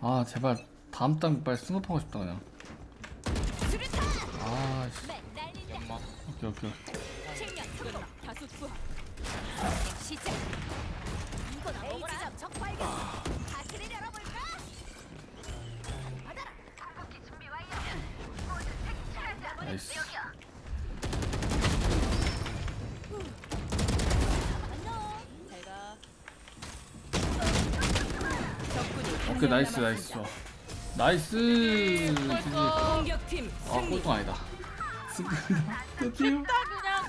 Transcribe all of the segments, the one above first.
아 제발 다음 단 빨리 승급하고 싶다 그냥. 아 씨. 연막 오케이 오케이 시작 이건 A 지점 적 발견 하트를 열어볼까 받아라 오케이 나이스 나이스. 좋아 나이스. 지지 공격팀 아 꼴등 아니다. 승급이다 드디어 그냥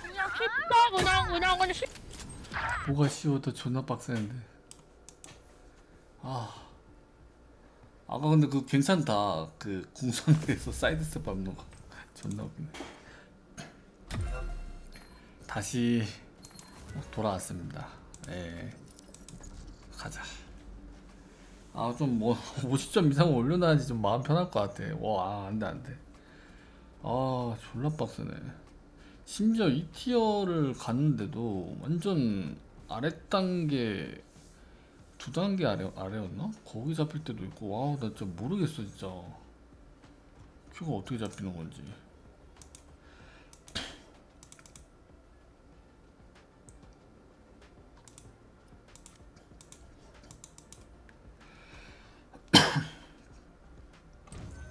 그냥 쉽다 그냥 그냥 그냥 쉽. 뭐가 쉬워도 존나 빡세는데. 아. 아까 근데 그 괜찮다. 그 궁선에서 사이드 스텝 밟는 거. 존나 웃기네. 다시 돌아왔습니다. 예. 가자 아 좀 뭐 50점 이상 올려놔야지 좀 마음 편할 것 같아. 와 안돼 안돼. 아 졸라 빡세네. 심지어 2티어를 갔는데도 완전 아래 단계 두 단계 아래 아래였나? 거기 잡힐 때도 있고. 와우 나 진짜 모르겠어 진짜. 큐가 어떻게 잡히는 건지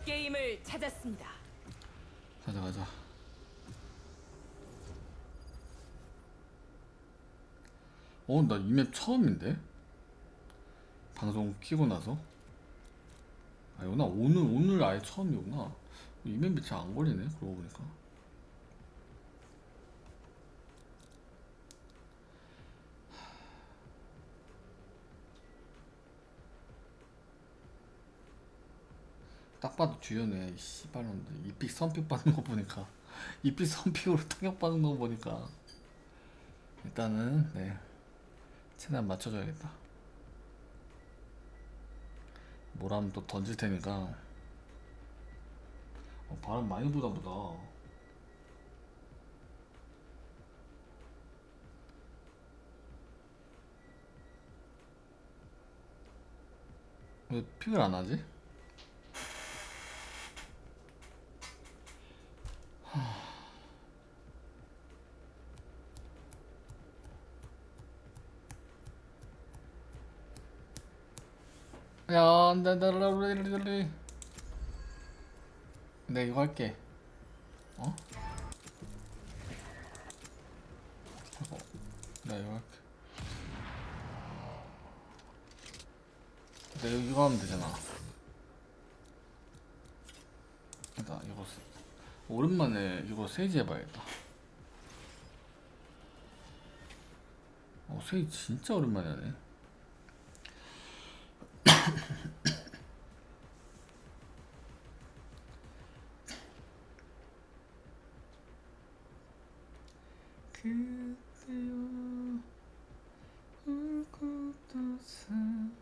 게임을 찾았습니다. 가자 가자. 어 나 이 맵 처음인데? 방송 키고 나서? 아니구나 오늘 오늘 아예 처음이구나. 이 맵이 잘 안 걸리네 그러고 보니까 딱 봐도 주연해 이 씨발놈들. 이픽 선픽 받는 거 보니까. 이픽 선픽으로 타격 받는 거 보니까. 일단은 네. 최대한 맞춰줘야겠다. 뭐라면 또 던질 테니까. 어, 바람 많이 부다 보다. 왜 픽을 안 하지? 야, 나, 나, 나, 나, 나, 나, 나. 내 이거 할게. 어? 어, 나 이거 할게. 내가 이거 하면 되잖아. 나 이거 쓰- 오랜만에 이거 세이지 해봐야겠다. 어, 세이지 진짜 오랜만에 하네. 그대 여 울고도 사는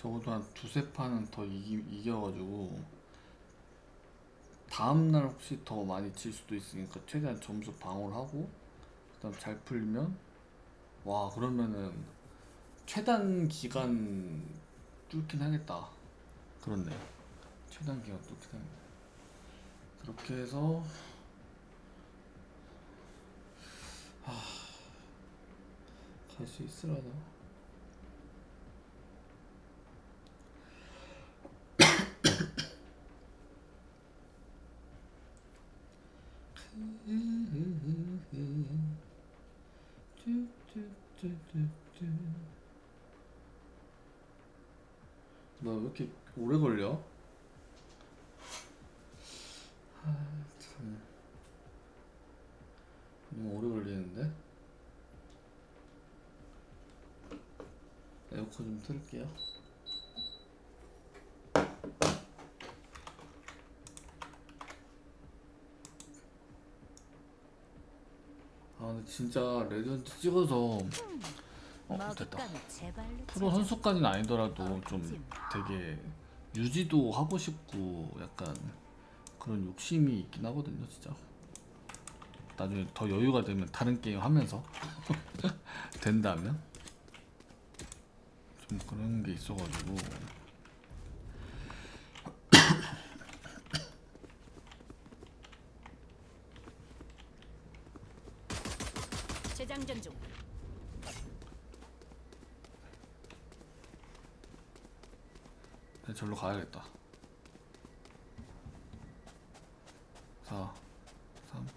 적어도 한 두세 판은 더 이기, 이겨가지고 다음날 혹시 더 많이 질 수도 있으니까 최대한 점수 방어를 하고 그다음 잘 풀리면 와 그러면은 최단 기간 뚫긴 하겠다. 그렇네. 최단 기간 뚫긴 하겠네. 그렇게 해서 갈수 있으려나 나 왜 이렇게 오래 걸려? 아, 참. 너무 오래 걸리는데? 에어컨 좀 틀게요. 진짜 레전드 찍어서 어 됐다. 프로. 선수까지는 아니더라도 좀 되게 유지도 하고 싶고 약간 그런 욕심이 있긴 하거든요 진짜 나중에 더 여유가 되면 다른 게임 하면서 된다면 좀 그런 게 있어가지고 재장전 중. 네, 절로 가야겠다 4 3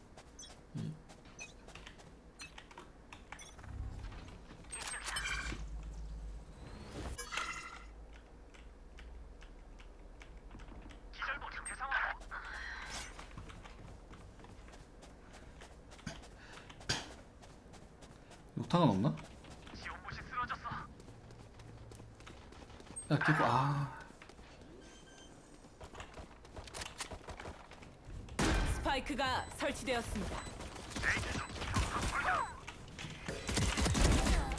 2 욕탕은 없나? 야, 개구, 아. 스파이크가 설치되었습니다.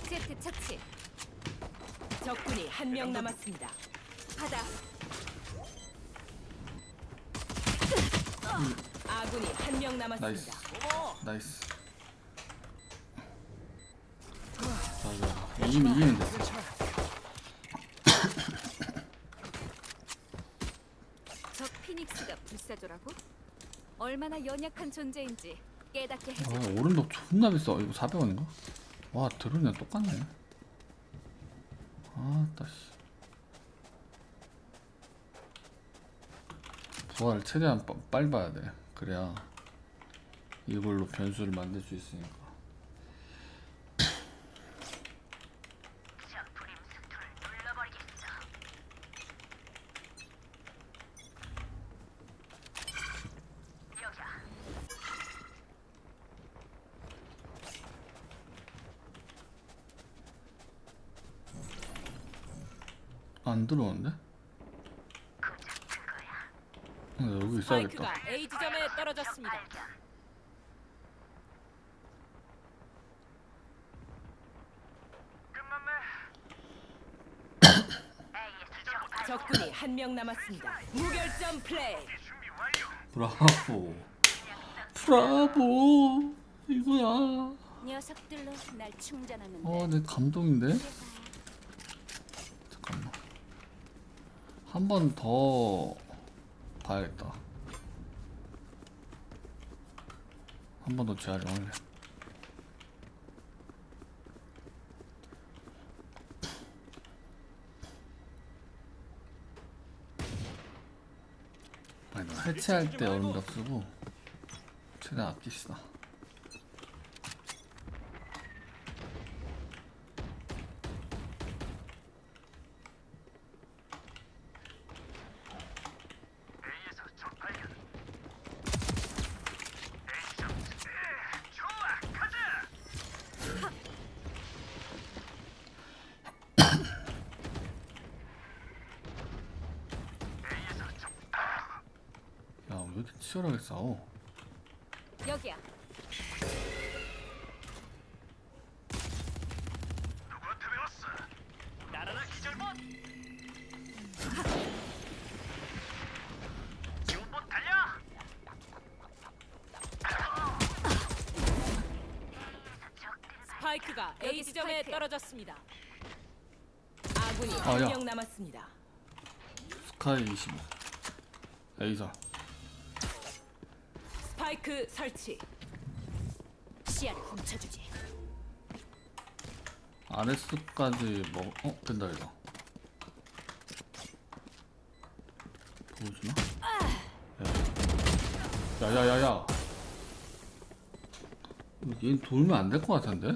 세트 처치. 적군이 한 명 남았습니다. 하다. 아군이 한명 나이스 남았습니다. 나이스 자 이거 이기면 이기면 됐어 저 피닉스가 불사조라고? 얼마나 연약한 존재인지 깨닫게 아 해줘. 오른쪽 존나 비싸 이거 400원인가? 와 드론이랑 똑같네 아 따 씨 부활 최대한 빠, 빨리 봐야 돼 그래야 이걸로 변수를 만들 수 있으니까 안 들어오는데? 어, 여기 있어야겠다 스파이크가 A 지점에 떨어졌습니다. 적군이 한 명 남았습니다. 무결점 플레이. 브라보 브라보 이거야 녀석들로 날 충전하는데. 어, 내 감동인데? 한 번 더 봐야겠다. 한 번 더 재활용할래. 아니, 나 해체할 때 얼음벽 쓰고 최대한 아끼시다. 야, 왜 이렇게 치열하게 싸워? 여기야. 스파이크가 A 여기 지점에 스파이크. 떨어졌습니다. 아군이 아, 한 야. 명 남았습니다. 스카이 25. 에이사. 스파이크 설치. 시야를 훔쳐주지. RS까지 먹, 어? 된다, 이거. 보여주나? 야. 야, 야, 야, 야. 얘는 돌면 안 될 것 같은데?